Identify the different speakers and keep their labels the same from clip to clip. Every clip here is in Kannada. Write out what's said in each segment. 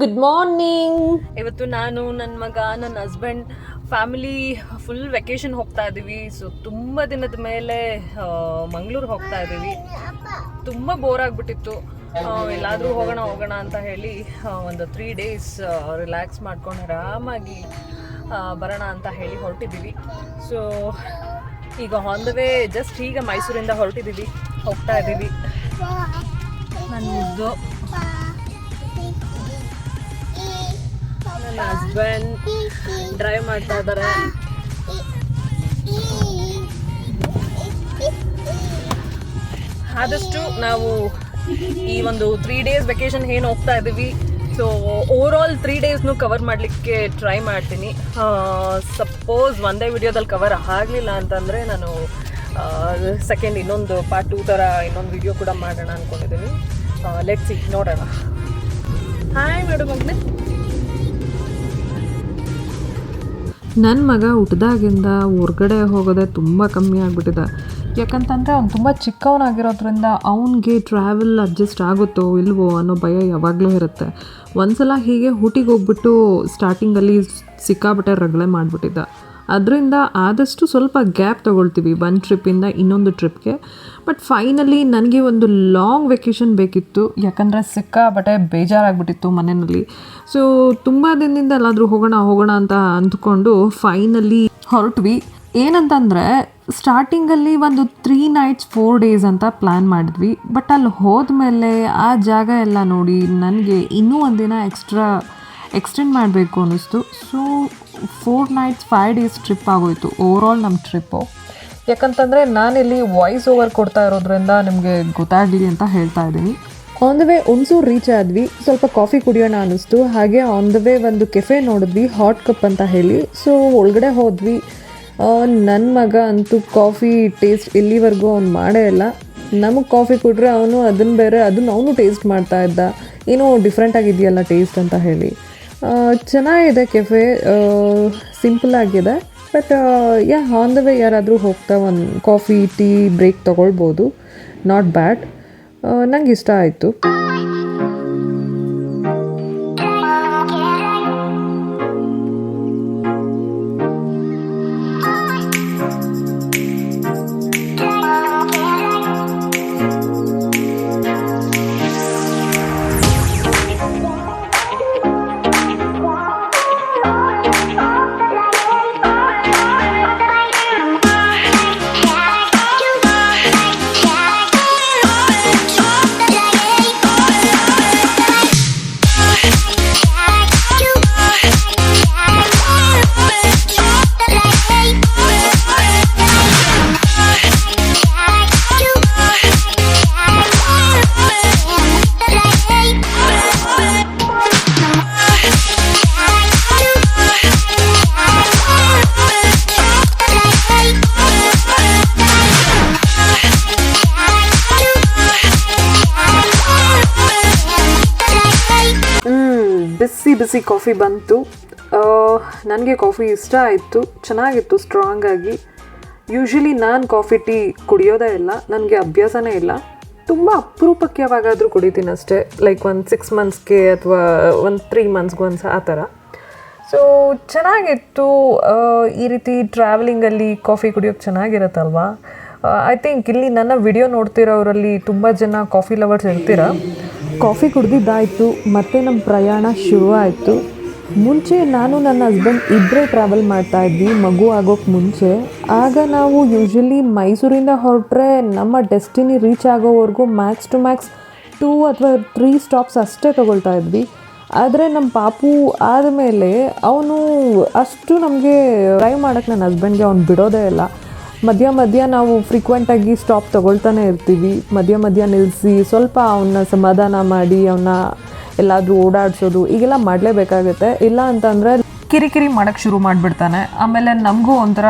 Speaker 1: ಗುಡ್ ಮಾರ್ನಿಂಗ್
Speaker 2: ಇವತ್ತು ನಾನು ನನ್ನ ಮಗ ನನ್ನ ಹಸ್ಬೆಂಡ್ ಫ್ಯಾಮಿಲಿ ಫುಲ್ ವೆಕೇಶನ್ ಹೋಗ್ತಾ ಇದ್ದೀವಿ ಸೊ ತುಂಬ ದಿನದ ಮೇಲೆ ಮಂಗಳೂರು ಹೋಗ್ತಾ ಇದ್ದೀವಿ ತುಂಬ ಬೋರ್ ಆಗಿಬಿಟ್ಟಿತ್ತು. ಎಲ್ಲಾದರೂ ಹೋಗೋಣ ಹೋಗೋಣ ಅಂತ ಹೇಳಿ ಒಂದು ತ್ರೀ ಡೇಸ್ ರಿಲ್ಯಾಕ್ಸ್ ಮಾಡ್ಕೊಂಡು ಆರಾಮಾಗಿ ಬರೋಣ ಅಂತ ಹೇಳಿ ಹೊರಟಿದ್ದೀವಿ ಸೊ ಈಗ ಆನ್ ದ ವೇ ಜಸ್ಟ್ ಈಗ ಮೈಸೂರಿಂದ ಹೊರಟಿದ್ದೀವಿ ಹೋಗ್ತಾ ಇದ್ದೀವಿ ನನ್ನ ಹಸ್ಬೆಂಡ್ ಡ್ರೈವ್ ಮಾಡ್ತಾ ಇದ್ದಾರೆ ಆದಷ್ಟು ನಾವು ಈ ಒಂದು ತ್ರೀ ಡೇಸ್ ವೆಕೇಶನ್ ಏನು ಹೋಗ್ತಾ ಇದ್ದೀವಿ ಸೊ ಓವರ್ ಆಲ್ ತ್ರೀ ಡೇಸ್ನು ಕವರ್ ಮಾಡಲಿಕ್ಕೆ ಟ್ರೈ ಮಾಡ್ತೀನಿ. ಸಪೋಸ್ ಒಂದೇ ವಿಡಿಯೋದಲ್ಲಿ ಕವರ್ ಆಗಲಿಲ್ಲ ಅಂತಂದರೆ ನಾನು ಸೆಕೆಂಡ್ ಇನ್ನೊಂದು ಪಾರ್ಟ್ ಟೂ ಥರ ಇನ್ನೊಂದು ವಿಡಿಯೋ ಕೂಡ ಮಾಡೋಣ ಅಂದ್ಕೊಂಡಿದ್ದೀನಿ ಲೆಟ್ ಸಿ ನೋಡೋಣ. ಹಾಯ್ ಮೇಡಮ್ ಮಗನೇ.
Speaker 1: ನನ್ನ ಮಗ ಹುಟ್ಟಿದಾಗಿಂದ ಹೊರ್ಗಡೆ ಹೋಗೋದೇ ತುಂಬ ಕಮ್ಮಿ ಆಗಿಬಿಟ್ಟಿದೆ. ಯಾಕಂತಂದರೆ ಅವ್ನು ತುಂಬ ಚಿಕ್ಕವನಾಗಿರೋದ್ರಿಂದ ಅವನಿಗೆ ಟ್ರಾವೆಲ್ ಅಡ್ಜಸ್ಟ್ ಆಗುತ್ತೋ ಇಲ್ವೋ ಅನ್ನೋ ಭಯ ಯಾವಾಗಲೂ ಇರುತ್ತೆ. ಒಂದ್ಸಲ ಹೀಗೆ ಊಟಿಗೆ ಹೋಗ್ಬಿಟ್ಟು ಸ್ಟಾರ್ಟಿಂಗಲ್ಲಿ ಸಿಕ್ಕಾಬಿಟ್ಟೆ ರಗಳೆ ಮಾಡಿಬಿಟ್ಟಿದ್ದ. ಅದರಿಂದ ಆದಷ್ಟು ಸ್ವಲ್ಪ ಗ್ಯಾಪ್ ತೊಗೊಳ್ತೀವಿ ಒಂದು ಟ್ರಿಪ್ಪಿಂದ ಇನ್ನೊಂದು ಟ್ರಿಪ್ಗೆ ಬಟ್ ಫೈನಲಿ ನನಗೆ ಒಂದು ಲಾಂಗ್ ವೆಕೇಷನ್ ಬೇಕಿತ್ತು. ಯಾಕಂದರೆ ಸಿಕ್ಕಾಪಟ್ಟೆ ಬೇಜಾರಾಗ್ಬಿಟ್ಟಿತ್ತು ಮನೆಯಲ್ಲಿ. ಸೊ ತುಂಬ ದಿನದಿಂದ ಎಲ್ಲಾದರೂ ಹೋಗೋಣ ಹೋಗೋಣ ಅಂತ ಅಂದ್ಕೊಂಡು ಫೈನಲಿ ಹೊರಟ್ವಿ. ಏನಂತಂದರೆ ಸ್ಟಾರ್ಟಿಂಗಲ್ಲಿ ಒಂದು ತ್ರೀ ನೈಟ್ಸ್ ಫೋರ್ ಡೇಸ್ ಅಂತ ಪ್ಲ್ಯಾನ್ ಮಾಡಿದ್ವಿ. ಬಟ್ ಅಲ್ಲಿ ಹೋದ್ಮೇಲೆ ಆ ಜಾಗ ಎಲ್ಲ ನೋಡಿ ನನಗೆ ಇನ್ನೂ ಒಂದಿನ ಎಕ್ಸ್ಟ್ರಾ ಎಕ್ಸ್ಟೆಂಡ್ ಮಾಡಬೇಕು ಅನ್ನಿಸ್ತು. So four nights five days trip ಆಗೋಯಿತು. ಓವರ್ ಆಲ್ ನಮ್ಮ ಟ್ರಿಪ್ಪು ಯಾಕಂತಂದರೆ ನಾನಿಲ್ಲಿ ವಾಯ್ಸ್ ಓವರ್ ಕೊಡ್ತಾ ಇರೋದ್ರಿಂದ ನಿಮಗೆ ಗೊತ್ತಾಗಲಿ ಅಂತ ಹೇಳ್ತಾ ಇದ್ದೀನಿ. On the way Hunsur reach ಆದ್ವಿ. ಸ್ವಲ್ಪ ಕಾಫಿ ಕುಡಿಯೋಣ ಅನ್ನಿಸ್ತು. ಹಾಗೆ ಆನ್ ದ ವೇ ಒಂದು ಕೆಫೆ ನೋಡಿದ್ವಿ ಹಾಟ್ ಕಪ್ ಅಂತ ಹೇಳಿ. ಸೊ ಒಳಗಡೆ ಹೋದ್ವಿ. ನನ್ನ ಮಗ ಅಂತೂ ಕಾಫಿ ಟೇಸ್ಟ್ ಇಲ್ಲಿವರೆಗೂ ಅವ್ನು ಮಾಡೇ ಇಲ್ಲ. ನಮಗೆ ಕಾಫಿ ಕೊಟ್ಟರೆ ಅವನು ಅದನ್ನು ಬೇರೆ ಅದನ್ನು ಅವನು ಟೇಸ್ಟ್ ಮಾಡ್ತಾ ಇದ್ದ. ಏನೋ ಡಿಫ್ರೆಂಟ್ ಆಗಿದೆಯಲ್ಲ ಟೇಸ್ಟ್ ಅಂತ ಹೇಳಿ. ಚೆನ್ನಾಗಿದೆ ಕೆಫೆ ಸಿಂಪಲ್ ಆಗಿದೆ. But yeah on the way ಯಾರಾದರೂ ಹೋಗ್ತಾ ಒಂದು ಕಾಫಿ ಟೀ ಬ್ರೇಕ್ ತೊಗೊಳ್ಬೋದು. ನಾಟ್ ಬ್ಯಾಡ್ ನಂಗೆ ಇಷ್ಟ ಆಯಿತು. ಬಿಸಿ ಕಾಫಿ ಬಂತು. ನನಗೆ ಕಾಫಿ ಇಷ್ಟ ಆಯಿತು. ಚೆನ್ನಾಗಿತ್ತು ಸ್ಟ್ರಾಂಗ್ ಆಗಿ. ಯೂಶ್ವಲಿ ನಾನು ಕಾಫಿ ಟೀ ಕುಡಿಯೋದೇ ಇಲ್ಲ. ನನಗೆ ಅಭ್ಯಾಸನೇ ಇಲ್ಲ. ತುಂಬ ಅಪರೂಪಕ್ಕೆ ಯಾವಾಗಾದರೂ ಕುಡಿತೀನಿ ಅಷ್ಟೇ. ಲೈಕ್ ಒಂದು ಸಿಕ್ಸ್ ಮಂತ್ಸ್ಗೆ ಅಥವಾ ಒಂದು ತ್ರೀ ಮಂತ್ಸ್ಗೆ ಒಂದು ಆ ಥರ. ಸೊ ಚೆನ್ನಾಗಿತ್ತು. ಈ ರೀತಿ ಟ್ರಾವೆಲಿಂಗಲ್ಲಿ ಕಾಫಿ ಕುಡಿಯೋಕ್ಕೆ ಚೆನ್ನಾಗಿರುತ್ತಲ್ವಾ? ಐ ಥಿಂಕ್ ಇಲ್ಲಿ ನನ್ನ ವಿಡಿಯೋ ನೋಡ್ತಿರೋರಲ್ಲಿ ತುಂಬ ಜನ ಕಾಫಿ ಲವರ್ಸ್ ಇರ್ತೀರ? ಕಾಫಿ ಕುಡ್ದಿದ್ದಾಯಿತು, ಮತ್ತೆ ನಮ್ಮ ಪ್ರಯಾಣ ಶುರು ಆಯಿತು ಮುಂಚೆ ನಾನು ನನ್ನ ಹಸ್ಬೆಂಡ್ ಇಬ್ಬರೇ ಟ್ರಾವೆಲ್ ಮಾಡ್ತಾ ಇದ್ವಿ, ಮಗು ಆಗೋಕ್ಕೆ ಮುಂಚೆ. ಆಗ ನಾವು ಯೂಶ್ವಲಿ ಮೈಸೂರಿಂದ ಹೊರಟ್ರೆ ನಮ್ಮ ಡೆಸ್ಟಿನಿ ರೀಚ್ ಆಗೋವರೆಗೂ ಮ್ಯಾಕ್ಸ್ ಟು ಮ್ಯಾಕ್ಸ್ ಟೂ ಅಥವಾ ತ್ರೀ ಸ್ಟಾಪ್ಸ್ ಅಷ್ಟೇ ತೊಗೊಳ್ತಾ ಇದ್ವಿ. ಆದರೆ ನಮ್ಮ ಪಾಪು ಆದಮೇಲೆ ಅವನು ಅಷ್ಟು ನಮಗೆ ಡ್ರೈವ್ ಮಾಡೋಕ್ಕೆ ನನ್ನ ಹಸ್ಬೆಂಡ್ಗೆ ಅವ್ನು ಬಿಡೋದೇ ಇಲ್ಲ. ಮಧ್ಯ ಮಧ್ಯ ನಾವು ಫ್ರೀಕ್ವೆಂಟಾಗಿ ಸ್ಟಾಪ್ ತೊಗೊಳ್ತಾನೆ ಇರ್ತೀವಿ. ಮಧ್ಯ ಮಧ್ಯ ನಿಲ್ಲಿಸಿ ಸ್ವಲ್ಪ ಅವನ್ನ ಸಮಾಧಾನ ಮಾಡಿ ಅವನ್ನ ಎಲ್ಲಾದರೂ ಓಡಾಡಿಸೋದು, ಈಗೆಲ್ಲ ಮಾಡಲೇಬೇಕಾಗುತ್ತೆ. ಇಲ್ಲ ಅಂತಂದರೆ ಕಿರಿಕಿರಿ ಮಾಡೋಕ್ಕೆ ಶುರು ಮಾಡಿಬಿಡ್ತಾನೆ. ಆಮೇಲೆ ನಮಗೂ ಒಂಥರ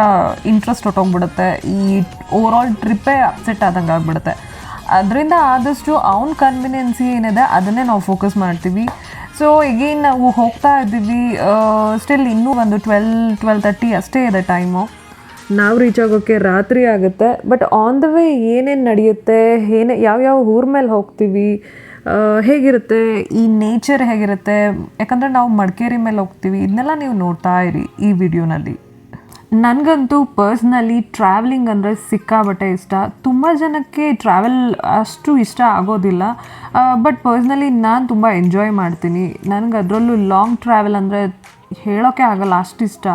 Speaker 1: ಇಂಟ್ರೆಸ್ಟ್ ಹೊಟ್ಟೋಗ್ಬಿಡುತ್ತೆ ಈ ಓವರ್ ಆಲ್ ಟ್ರಿಪ್ಪೇ ಅಪ್ಸೆಟ್ ಆದಂಗೆ ಆಗಿಬಿಡುತ್ತೆ. ಅದರಿಂದ ಆದಷ್ಟು ಅವ್ನ ಕನ್ವಿನಿಯನ್ಸಿ ಏನಿದೆ ಅದನ್ನೇ ನಾವು ಫೋಕಸ್ ಮಾಡ್ತೀವಿ. ಸೊ ಈಗೇನು ನಾವು ಹೋಗ್ತಾ ಇದ್ದೀವಿ ಸ್ಟಿಲ್ ಇನ್ನೂ ಒಂದು ಟ್ವೆಲ್ ಟ್ವೆಲ್ ತರ್ಟಿ ಅಷ್ಟೇ ಇದೆ ಟೈಮು ನಾವು ರೀಚ್ ಆಗೋಕ್ಕೆ ರಾತ್ರಿ ಆಗುತ್ತೆ. ಬಟ್ ಆನ್ ದ ವೇ ಏನೇನು ನಡೆಯುತ್ತೆ, ಏನೇ ಯಾವ್ಯಾವ ಊರ ಮೇಲೆ ಹೋಗ್ತೀವಿ ಹೇಗಿರುತ್ತೆ, ಈ ನೇಚರ್ ಹೇಗಿರುತ್ತೆ, ಯಾಕಂದರೆ ನಾವು ಮಡಿಕೇರಿ ಮೇಲೆ ಹೋಗ್ತೀವಿ ಇದನ್ನೆಲ್ಲ ನೀವು ನೋಡ್ತಾ ಇರಿ ಈ ವಿಡಿಯೋನಲ್ಲಿ. ನನಗಂತೂ ಪರ್ಸ್ನಲಿ ಟ್ರಾವೆಲಿಂಗ್ ಅಂದರೆ ಸಿಕ್ಕಾಬಟ್ಟೆ ಇಷ್ಟ. ತುಂಬ ಜನಕ್ಕೆ ಟ್ರಾವೆಲ್ ಅಷ್ಟು ಇಷ್ಟ ಆಗೋದಿಲ್ಲ. ಬಟ್ ಪರ್ಸ್ನಲಿ ನಾನು ತುಂಬ ಎಂಜಾಯ್ ಮಾಡ್ತೀನಿ. ನನಗೆ ಅದರಲ್ಲೂ ಲಾಂಗ್ ಟ್ರಾವೆಲ್ ಅಂದರೆ ಹೇಳೋಕ್ಕೆ ಆಗಲ್ಲ ಅಷ್ಟು ಇಷ್ಟ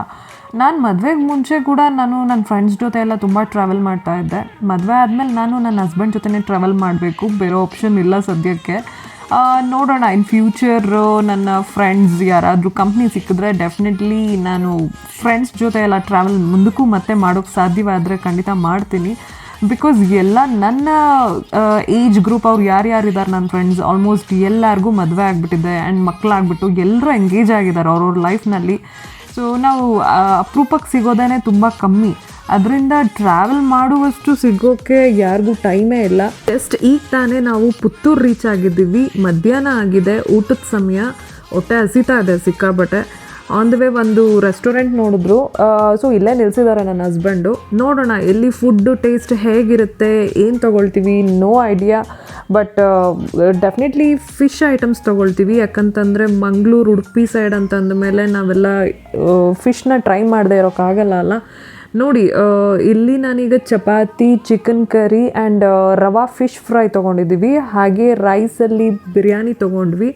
Speaker 1: ನಾನು ಮದುವೆಗೆ ಮುಂಚೆ ಕೂಡ ನಾನು ನನ್ನ ಫ್ರೆಂಡ್ಸ್ ಜೊತೆ ಎಲ್ಲ ತುಂಬ ಟ್ರಾವೆಲ್ ಮಾಡ್ತಾ ಇದ್ದೆ. ಮದುವೆ ಆದಮೇಲೆ ನಾನು ನನ್ನ ಹಸ್ಬೆಂಡ್ ಜೊತೆನೇ ಟ್ರಾವೆಲ್ ಮಾಡಬೇಕು. ಬೇರೆ ಆಪ್ಷನ್ ಇಲ್ಲ ಸದ್ಯಕ್ಕೆ. ನೋಡೋಣ. ಇನ್ ಫ್ಯೂಚರು ನನ್ನ ಫ್ರೆಂಡ್ಸ್ ಯಾರಾದರೂ ಕಂಪ್ನಿ ಸಿಕ್ಕಿದ್ರೆ ಡೆಫಿನೆಟ್ಲಿ ನಾನು ಫ್ರೆಂಡ್ಸ್ ಜೊತೆ ಎಲ್ಲ ಟ್ರಾವೆಲ್ ಮುಂದಕ್ಕೂ ಮತ್ತೆ ಮಾಡೋಕ್ಕೆ ಸಾಧ್ಯವಾದರೆ ಖಂಡಿತ ಮಾಡ್ತೀನಿ. ಬಿಕಾಸ್ ಎಲ್ಲ ನನ್ನ ಏಜ್ ಗ್ರೂಪ್ ಅವ್ರು ಯಾರ್ಯಾರಿದ್ದಾರೆ ನನ್ನ ಫ್ರೆಂಡ್ಸ್ ಆಲ್ಮೋಸ್ಟ್ ಎಲ್ಲರಿಗೂ ಮದುವೆ ಆಗಿಬಿಟ್ಟಿದೆ. ಆ್ಯಂಡ್ ಮಕ್ಕಳಾಗ್ಬಿಟ್ಟು ಎಲ್ಲರೂ ಎಂಗೇಜ್ ಆಗಿದ್ದಾರೆ ಅವ್ರವ್ರ ಲೈಫ್ನಲ್ಲಿ ಸೊ ನಾವು ಅಪರೂಪಕ್ಕೆ ಸಿಗೋದೇ ತುಂಬ ಕಮ್ಮಿ. ಅದರಿಂದ ಟ್ರಾವೆಲ್ ಮಾಡುವಷ್ಟು ಸಿಗೋಕ್ಕೆ ಯಾರಿಗೂ ಟೈಮೇ ಇಲ್ಲ. ಜಸ್ಟ್ ಈಗ ತಾನೇ ನಾವು ಪುತ್ತೂರು ರೀಚ್ ಆಗಿದ್ದೀವಿ. ಮಧ್ಯಾಹ್ನ ಆಗಿದೆ. ಊಟದ ಸಮಯ. ಹೊಟ್ಟೆ ಹಸಿತಾ ಇದೆ ಸಿಕ್ಕಾಬಟ್ಟೆ ಆನ್ ದ ವೇ ಒಂದು ರೆಸ್ಟೋರೆಂಟ್ ನೋಡಿದ್ರು. ಸೊ ಇಲ್ಲೇ ನಿಲ್ಸಿದ್ದಾರೆ ನನ್ನ ಹಸ್ಬೆಂಡು ನೋಡೋಣ, ಎಲ್ಲಿ ಫುಡ್ ಟೇಸ್ಟ್ ಹೇಗಿರುತ್ತೆ, ಏನು ತೊಗೊಳ್ತೀವಿ no idea but definitely fish items ತೊಗೊಳ್ತೀವಿ. ಯಾಕಂತಂದರೆ ಮಂಗಳೂರು ಉಡುಪಿ ಸೈಡ್ ಅಂತ ಮೇಲೆ ನಾವೆಲ್ಲ ಫಿಶ್ನ ಟ್ರೈ ಮಾಡದೇ ಇರೋಕ್ಕಾಗಲ್ಲ ಅಲ್ಲ. ನೋಡಿ ಇಲ್ಲಿ ನಾನೀಗ chapati chicken curry and rava fish fry ತೊಗೊಂಡಿದ್ದೀವಿ. ಹಾಗೆ ರೈಸಲ್ಲಿ ಬಿರಿಯಾನಿ ತೊಗೊಂಡ್ವಿ.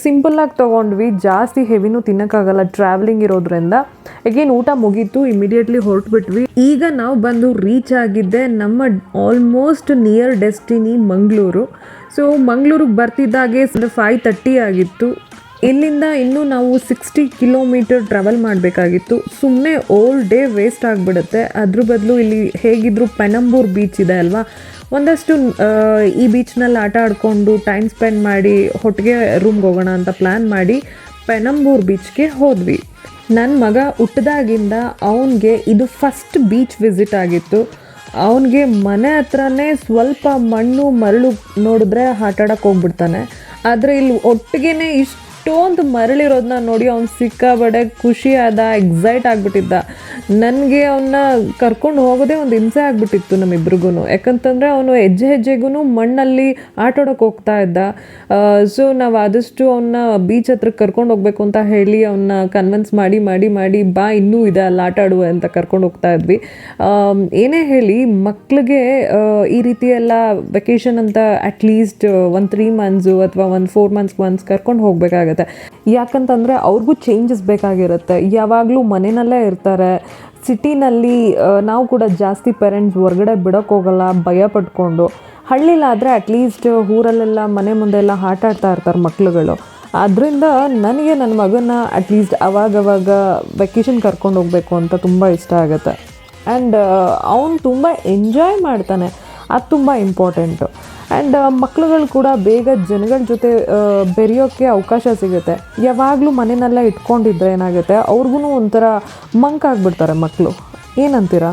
Speaker 1: ಸಿಂಪಲ್ಲಾಗಿ ತೊಗೊಂಡ್ವಿ. ಜಾಸ್ತಿ ಹೆವಿನೂ ತಿನ್ನೋಕ್ಕಾಗಲ್ಲ ಟ್ರಾವೆಲಿಂಗ್ ಇರೋದ್ರಿಂದ. ಅಗೇನ್ ಊಟ ಮುಗೀತು ಇಮಿಡಿಯೇಟ್ಲಿ ಹೊರಟ್ಬಿಟ್ವಿ. ಈಗ ನಾವು ಬಂದು ರೀಚ್ ಆಗಿದ್ದೆ ನಮ್ಮ almost near destiny Mangaluru. So ಮಂಗಳೂರಿಗೆ ಬರ್ತಿದ್ದಾಗೆ ಫೈವ್ ತರ್ಟಿ ಆಗಿತ್ತು. ಇಲ್ಲಿಂದ ಇನ್ನೂ ನಾವು ಸಿಕ್ಸ್ಟಿ ಕಿಲೋಮೀಟರ್ ಟ್ರಾವೆಲ್ ಮಾಡಬೇಕಾಗಿತ್ತು. ಸುಮ್ಮನೆ ಓಲ್ ಡೇ ವೇಸ್ಟ್ ಆಗಿಬಿಡುತ್ತೆ. ಅದ್ರ ಬದಲು ಇಲ್ಲಿ ಹೇಗಿದ್ರು ಪೆನಂಬೂರ್ ಬೀಚ್ ಇದೆ ಅಲ್ವಾ? ಒಂದಷ್ಟು ಈ ಬೀಚ್ನಲ್ಲಿ ಆಟ ಆಡಿಕೊಂಡು ಟೈಮ್ ಸ್ಪೆಂಡ್ ಮಾಡಿ ಹೊಟ್ಟಿಗೆ ರೂಮ್ಗೆ ಹೋಗೋಣ ಅಂತ ಪ್ಲ್ಯಾನ್ ಮಾಡಿ ಪೆನಂಬೂರ್ ಬೀಚ್ಗೆ ಹೋದ್ವಿ. ನನ್ನ ಮಗ ಹುಟ್ಟಿದಾಗಿಂದ ಅವನಿಗೆ ಇದು ಫಸ್ಟ್ ಬೀಚ್ ವಿಸಿಟ್ ಆಗಿತ್ತು. ಅವನಿಗೆ ಮನೆ ಹತ್ರನೇ ಸ್ವಲ್ಪ ಮಣ್ಣು, ಮರಳು ನೋಡಿದ್ರೆ ಆಟ ಆಡಕ್ಕೆ ಹೋಗ್ಬಿಡ್ತಾನೆ. ಆದರೆ ಇಲ್ಲಿ ಒಟ್ಟಿಗೆನೇ ಇಷ್ಟೊಂದು ಮರಳಿರೋದನ್ನ ನೋಡಿ ಅವ್ನು ಸಿಕ್ಕಾಬಡೆ ಖುಷಿ ಆದ ಎಕ್ಸೈಟ್ ಆಗಿಬಿಟ್ಟಿದ್ದ. ನನಗೆ ಅವನ್ನ ಕರ್ಕೊಂಡು ಹೋಗೋದೇ ಒಂದು ಹಿಂಸೆ ಆಗಿಬಿಟ್ಟಿತ್ತು ನಮ್ಮಿಬ್ರಿಗೂ ಯಾಕಂತಂದರೆ ಅವನು ಹೆಜ್ಜೆ ಹೆಜ್ಜೆಗೂ ಮಣ್ಣಲ್ಲಿ ಆಟಾಡೋಕೆ ಹೋಗ್ತಾ ಇದ್ದ. ಸೊ ನಾವು ಆದಷ್ಟು ಅವನ್ನ ಬೀಚ್ ಹತ್ರ ಕರ್ಕೊಂಡು ಹೋಗ್ಬೇಕು ಅಂತ ಹೇಳಿ ಅವನ್ನ ಕನ್ವಿನ್ಸ್ ಮಾಡಿ ಮಾಡಿ ಮಾಡಿ, ಬಾ, ಇನ್ನೂ ಇದೆ, ಅಲ್ಲಿ ಆಟ ಆಡುವ ಅಂತ ಕರ್ಕೊಂಡು ಹೋಗ್ತಾ ಇದ್ವಿ. ಏನೇ ಹೇಳಿ ಮಕ್ಳಿಗೆ ಈ ರೀತಿ ಎಲ್ಲ ವೆಕೇಷನ್ ಅಂತ ಅಟ್ಲೀಸ್ಟ್ ಒಂದು ತ್ರೀ ಮಂತ್ಸು ಅಥವಾ ಒಂದು ಫೋರ್ ಮಂತ್ಸ್ ಒನ್ಸ್ ಕರ್ಕೊಂಡು ಹೋಗಬೇಕಾಗತ್ತೆ. ಯಾಕಂತಂದರೆ ಅವ್ರಿಗೂ ಚೇಂಜಸ್ ಬೇಕಾಗಿರುತ್ತೆ. ಯಾವಾಗಲೂ ಮನೆಯಲ್ಲೇ ಇರ್ತಾರೆ. ಸಿಟಿನಲ್ಲಿ ನಾವು ಕೂಡ ಜಾಸ್ತಿ ಪೇರೆಂಟ್ಸ್ ಹೊರಗಡೆ ಬಿಡೋಕ್ಕೋಗಲ್ಲ ಭಯ ಪಟ್ಕೊಂಡು. ಹಳ್ಳಿಲಾದರೆ ಅಟ್ಲೀಸ್ಟ್ ಊರಲ್ಲೆಲ್ಲ, ಮನೆ ಮುಂದೆ ಎಲ್ಲ ಆಟ ಆಡ್ತಾ ಇರ್ತಾರೆ ಮಕ್ಳುಗಳು. ಅದರಿಂದ ನನಗೆ ನನ್ನ ಮಗನ ಅಟ್ಲೀಸ್ಟ್ ಅವಾಗವಾಗ ವೆಕೇಷನ್ ಕರ್ಕೊಂಡು ಹೋಗಬೇಕು ಅಂತ ತುಂಬ ಇಷ್ಟ ಆಗುತ್ತೆ. ಆ್ಯಂಡ್ ಅವನು ತುಂಬ ಎಂಜಾಯ್ ಮಾಡ್ತಾನೆ. ಅದು ತುಂಬ ಇಂಪಾರ್ಟೆಂಟು ಆ್ಯಂಡ್ ಮಕ್ಳುಗಳು ಕೂಡ ಬೇಗ ಜನಗಳ ಜೊತೆ ಬೆರೆಯೋಕ್ಕೆ ಅವಕಾಶ ಸಿಗುತ್ತೆ. ಯಾವಾಗಲೂ ಮನೆಯಲ್ಲೇ ಇಟ್ಕೊಂಡಿದ್ರೆ ಏನಾಗುತ್ತೆ? ಅವ್ರಿಗೂ ಒಂಥರ ಮಂಕ್ ಆಗಿಬಿಡ್ತಾರೆ ಮಕ್ಕಳು ಏನಂತೀರಾ?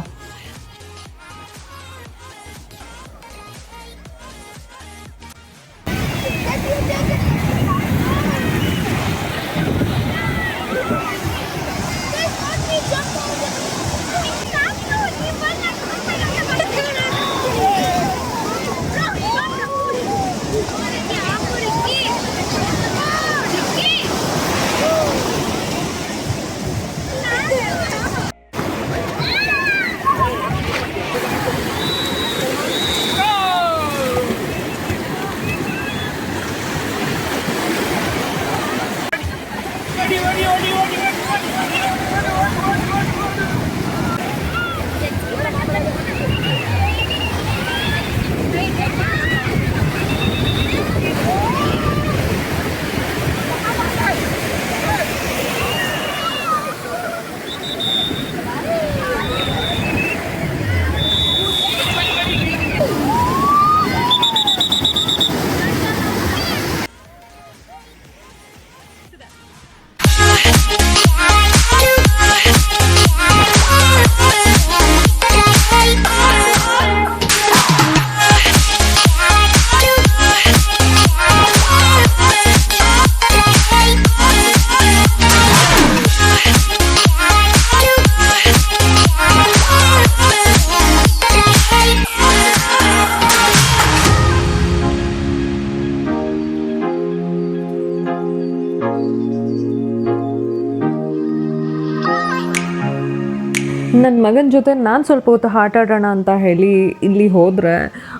Speaker 1: ಮಗನ ಜೊತೆ ನಾನು ಸ್ವಲ್ಪ ಹೊತ್ತು ಆಟ ಆಡೋಣ ಅಂತ ಹೇಳಿ ಇಲ್ಲಿ ಹೋದರೆ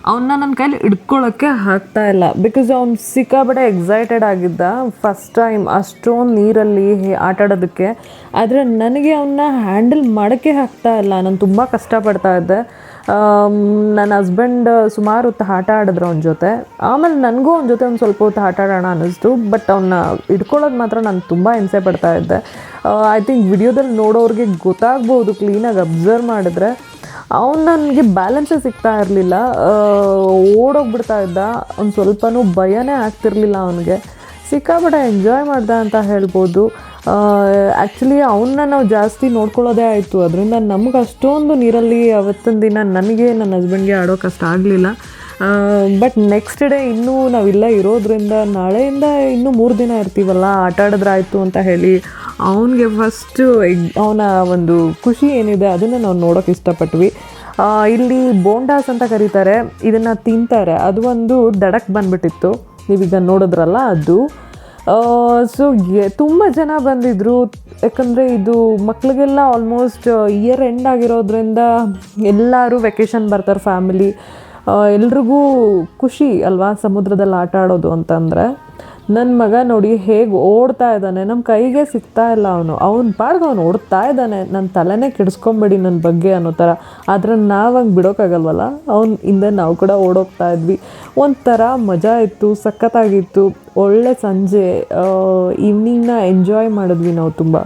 Speaker 1: ಅವನ್ನ ನನ್ನ ಕೈಲಿ ಹಿಡ್ಕೊಳ್ಳೋಕ್ಕೆ ಆಗ್ತಾ ಇಲ್ಲ. ಬಿಕಾಸ್ ಅವ್ನು ಸಿಕ್ಕಾಬಡೆ ಎಕ್ಸೈಟೆಡ್ ಆಗಿದ್ದ ಫಸ್ಟ್ ಟೈಮ್ ಅಷ್ಟೊಂದು ನೀರಲ್ಲಿ ಆಟ ಆಡೋದಕ್ಕೆ. ಆದರೆ ನನಗೆ ಅವನ್ನ ಹ್ಯಾಂಡಲ್ ಮಾಡೋಕ್ಕೆ ಆಗ್ತಾ ಇಲ್ಲ. ನಾನು ತುಂಬ ಕಷ್ಟಪಡ್ತಾ ಇದ್ದೆ. ನನ್ನ ಹಸ್ಬೆಂಡ್ ಸುಮಾರು ಹೊತ್ತು ಆಟ ಆಡಿದ್ರು ಅವನ ಜೊತೆ. ಆಮೇಲೆ ನನಗೂ ಅವನ ಜೊತೆ ಒಂದು ಸ್ವಲ್ಪ ಹೊತ್ತು ಆಟ ಆಡೋಣ ಅನ್ನಿಸ್ತು ಬಟ್ ಅವನ್ನ ಇಟ್ಕೊಳ್ಳೋದು ಮಾತ್ರ ನಾನು ತುಂಬ ಹಿಂಸೆ ಪಡ್ತಾ ಇದ್ದೆ. ಐ ಥಿಂಕ್ ವಿಡಿಯೋದಲ್ಲಿ ನೋಡೋರಿಗೆ ಗೊತ್ತಾಗ್ಬೋದು ಕ್ಲೀನಾಗಿ ಅಬ್ಸರ್ವ್ ಮಾಡಿದ್ರೆ. ಅವ್ನು ನನಗೆ ಬ್ಯಾಲೆನ್ಸೇ ಸಿಗ್ತಾ ಇರಲಿಲ್ಲ. ಓಡೋಗ್ಬಿಡ್ತಾ ಇದ್ದ. ಒಂದು ಸ್ವಲ್ಪನೂ ಭಯನೇ ಆಗ್ತಿರ್ಲಿಲ್ಲ ಅವನಿಗೆ. ಸಿಕ್ಕಾಪಟ್ಟೆ ಎಂಜಾಯ್ ಮಾಡ್ದೆ ಅಂತ ಹೇಳ್ಬೋದು. ಆ್ಯಕ್ಚುಲಿ ಅವನ್ನ ನಾವು ಜಾಸ್ತಿ ನೋಡ್ಕೊಳ್ಳೋದೇ ಆಯಿತು. ಅದರಿಂದ ನಮ್ಗೆ ಅಷ್ಟೊಂದು ನೀರಲ್ಲಿ ಅವತ್ತಿನ ದಿನ ನನಗೆ ನನ್ನ ಹಸ್ಬೆಂಡ್ಗೆ ಆಡೋ ಕಷ್ಟ ಆಗಲಿಲ್ಲ. ಬಟ್ ನೆಕ್ಸ್ಟ್ ಡೇ ಇನ್ನೂ ನಾವಿಲ್ಲ ಇರೋದ್ರಿಂದ ನಾಳೆಯಿಂದ ಇನ್ನೂ ಮೂರು ದಿನ ಇರ್ತೀವಲ್ಲ, ಆಟ ಆಡಿದ್ರಾಯ್ತು ಅಂತ ಹೇಳಿ ಅವನಿಗೆ ಫಸ್ಟು ಅವನ ಒಂದು ಖುಷಿ ಏನಿದೆ ಅದನ್ನು ನಾವು ನೋಡೋಕೆ ಇಷ್ಟಪಟ್ವಿ. ಇಲ್ಲಿ ಬೋಂಡಾಸ್ ಅಂತ ಕರೀತಾರೆ, ಇದನ್ನು ತಿಂತಾರೆ. ಅದು ಒಂದು ದಡಕ್ಕೆ ಬಂದ್ಬಿಟ್ಟಿತ್ತು. ನೀವೀಗ ನೋಡಿದ್ರಲ್ಲ ಅದು. ಸೊ ತುಂಬ ಜನ ಬಂದಿದ್ದರು ಯಾಕಂದರೆ ಇದು ಮಕ್ಕಳಿಗೆಲ್ಲ ಆಲ್ಮೋಸ್ಟ್ ಇಯರ್ ಎಂಡ್ ಆಗಿರೋದ್ರಿಂದ ಎಲ್ಲರೂ ವೆಕೇಷನ್ ಬರ್ತಾರೆ ಫ್ಯಾಮಿಲಿ ಎಲ್ರಿಗೂ ಖುಷಿ ಅಲ್ವಾ ಸಮುದ್ರದಲ್ಲಿ ಆಟ ಆಡೋದು ಅಂತಂದರೆ. ನನ್ನ ಮಗ ನೋಡಿ ಹೇಗೆ ಓಡ್ತಾ ಇದ್ದಾನೆ ನಮ್ಮ ಕೈಗೆ ಸಿಗ್ತಾ ಇಲ್ಲ ಅವನು. ಅವ್ನ ಪಾಡ್ಗೆ ಅವ್ನು ಓಡ್ತಾ ಇದ್ದಾನೆ ನನ್ನ ತಲೆನೇ ಕೆಡಿಸ್ಕೊಂಬೇಡಿ ನನ್ನ ಬಗ್ಗೆ ಅನ್ನೋ ಥರ ಆದರೆ ನಾವು ಹಂಗೆ ಬಿಡೋಕ್ಕಾಗಲ್ವಲ್ಲ ಅವ್ನ ಹಿಂದೆ ನಾವು ಕೂಡ ಓಡೋಗ್ತಾ ಇದ್ವಿ. ಒಂಥರ ಮಜಾ ಇತ್ತು, ಸಖತ್ತಾಗಿತ್ತು. ಒಳ್ಳೆ ಸಂಜೆ ಈವ್ನಿಂಗ್ನ ಎಂಜಾಯ್ ಮಾಡಿದ್ವಿ ನಾವು ತುಂಬ.